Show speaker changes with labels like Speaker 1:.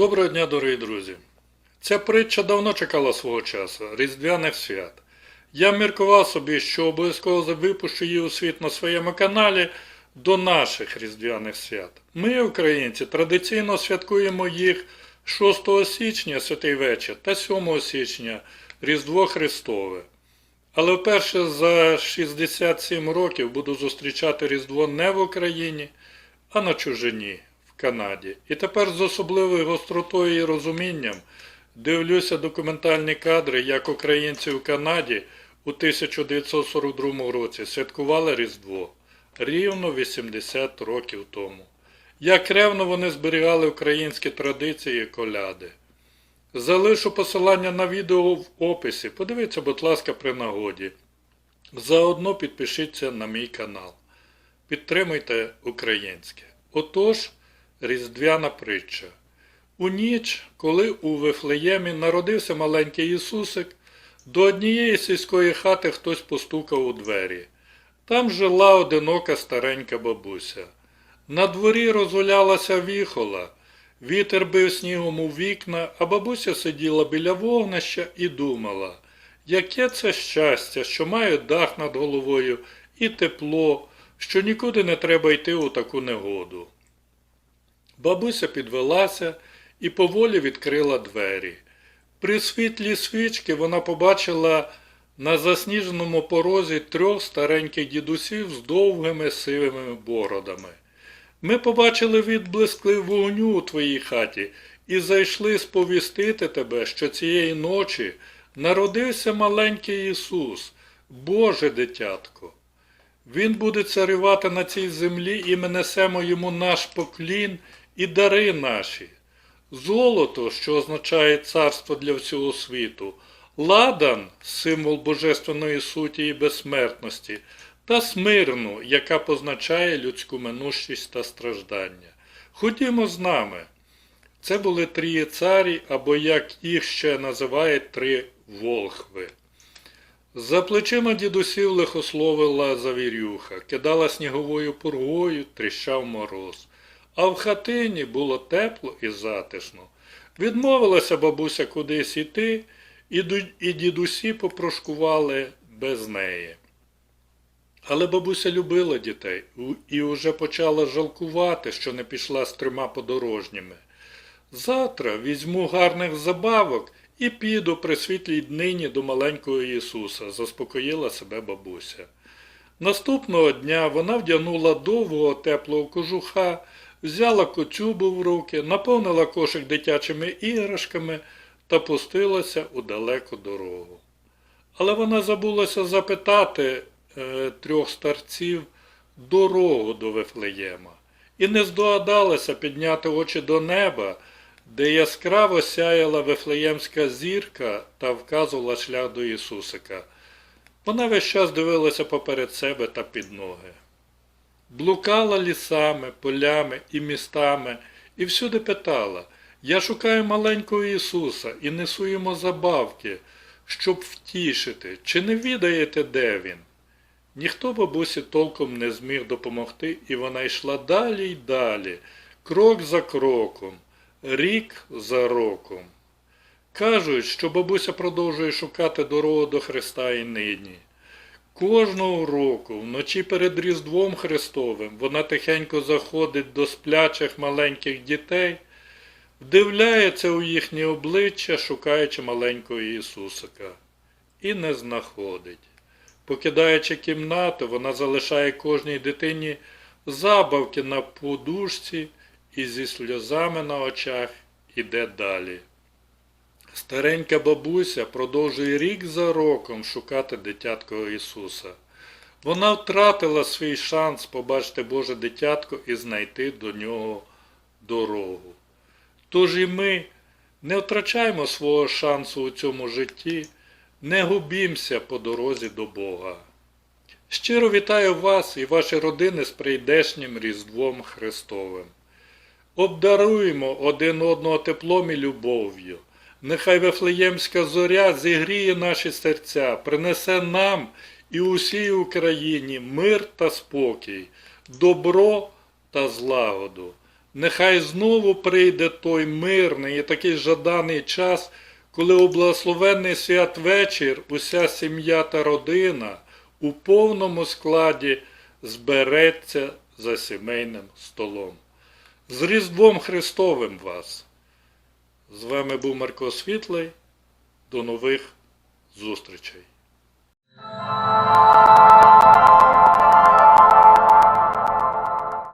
Speaker 1: Доброго дня, дорогі друзі! Ця притча давно чекала свого часу, Різдвяних свят. Я міркував собі, що обов'язково випущу її у світ на своєму каналі до наших Різдвяних свят. Ми, українці, традиційно святкуємо їх 6 січня Святий вечір та 7 січня Різдво Христове. Але вперше за 67 років буду зустрічати Різдво не в Україні, а на чужині Канаді. І тепер з особливою гостротою і розумінням дивлюся документальні кадри, як українці в Канаді у 1942 році святкували Різдво рівно 80 років тому. Як ревно вони зберігали українські традиції і коляди. Залишу посилання на відео в описі. Подивіться, будь ласка, при нагоді. Заодно підпишіться на мій канал. Підтримуйте українське. Отож, Різдвяна притча. У ніч, коли у Вифлеємі народився маленький Ісусик, до однієї сільської хати хтось постукав у двері. Там жила одинока старенька бабуся. На дворі розгулялася віхола. Вітер бив снігом у вікна, а бабуся сиділа біля вогнища і думала, яке це щастя, що маю дах над головою і тепло, що нікуди не треба йти у таку негоду. Бабуся підвелася і поволі відкрила двері. При світлі свічки вона побачила на засніженому порозі трьох стареньких дідусів з довгими сивими бородами. Ми побачили відблиски вогню у твоїй хаті і зайшли сповістити тебе, що цієї ночі народився маленький Ісус, Боже дитятко. Він буде царювати на цій землі, і ми несемо йому наш поклін і дари наші. Золото, що означає царство для всього світу, ладан, символ божественної суті і безсмертності, та смирну, яка позначає людську минущість та страждання. Ходімо з нами. Це були три царі, або як їх ще називають три волхви. За плечима дідусів лихословила завірюха, кидала сніговою пургою, тріщав мороз. А в хатині було тепло і затишно. Відмовилася бабуся кудись іти, і дідусі попрошкували без неї. Але бабуся любила дітей і уже почала жалкувати, що не пішла з трьома подорожніми. Завтра візьму гарних забавок і піду при світлій днині до маленького Ісуса, заспокоїла себе бабуся. Наступного дня вона вдягнула довгого теплого кожуха, взяла коцюбу в руки, наповнила кошик дитячими іграшками та пустилася у далеку дорогу. Але вона забулася запитати е, трьох старців дорогу до Вифлеєма і не здогадалася підняти очі до неба, де яскраво сяяла Вифлеємська зірка та вказувала шлях до Ісусика. Вона весь час дивилася поперед себе та під ноги. Блукала лісами, полями і містами і всюди питала, я шукаю маленького Ісуса і несу йому забавки, щоб втішити, чи не відаєте, де він? Ніхто бабусі толком не зміг допомогти, і вона йшла далі й далі, крок за кроком, рік за роком. Кажуть, що бабуся продовжує шукати дорогу до Христа і нині. Кожного року, вночі перед Різдвом Христовим, вона тихенько заходить до сплячих маленьких дітей, вдивляється у їхнє обличчя, шукаючи маленького Ісусика, і не знаходить. Покидаючи кімнату, вона залишає кожній дитині забавки на подушці і зі сльозами на очах іде далі. Старенька бабуся продовжує рік за роком шукати дитятко Ісуса. Вона втратила свій шанс побачити Боже дитятко і знайти до нього дорогу. Тож і ми не втрачаємо свого шансу у цьому житті, не губімося по дорозі до Бога. Щиро вітаю вас і ваші родини з прийдешнім Різдвом Христовим. Обдаруємо один одного теплом і любов'ю. Нехай Вифлеємська зоря зігріє наші серця, принесе нам і усій Україні мир та спокій, добро та злагоду. Нехай знову прийде той мирний і такий жаданий час, коли у благословенний святвечір уся сім'я та родина у повному складі збереться за сімейним столом. З Різдвом Христовим вас! З вами був Марко Світлий. До нових зустрічей!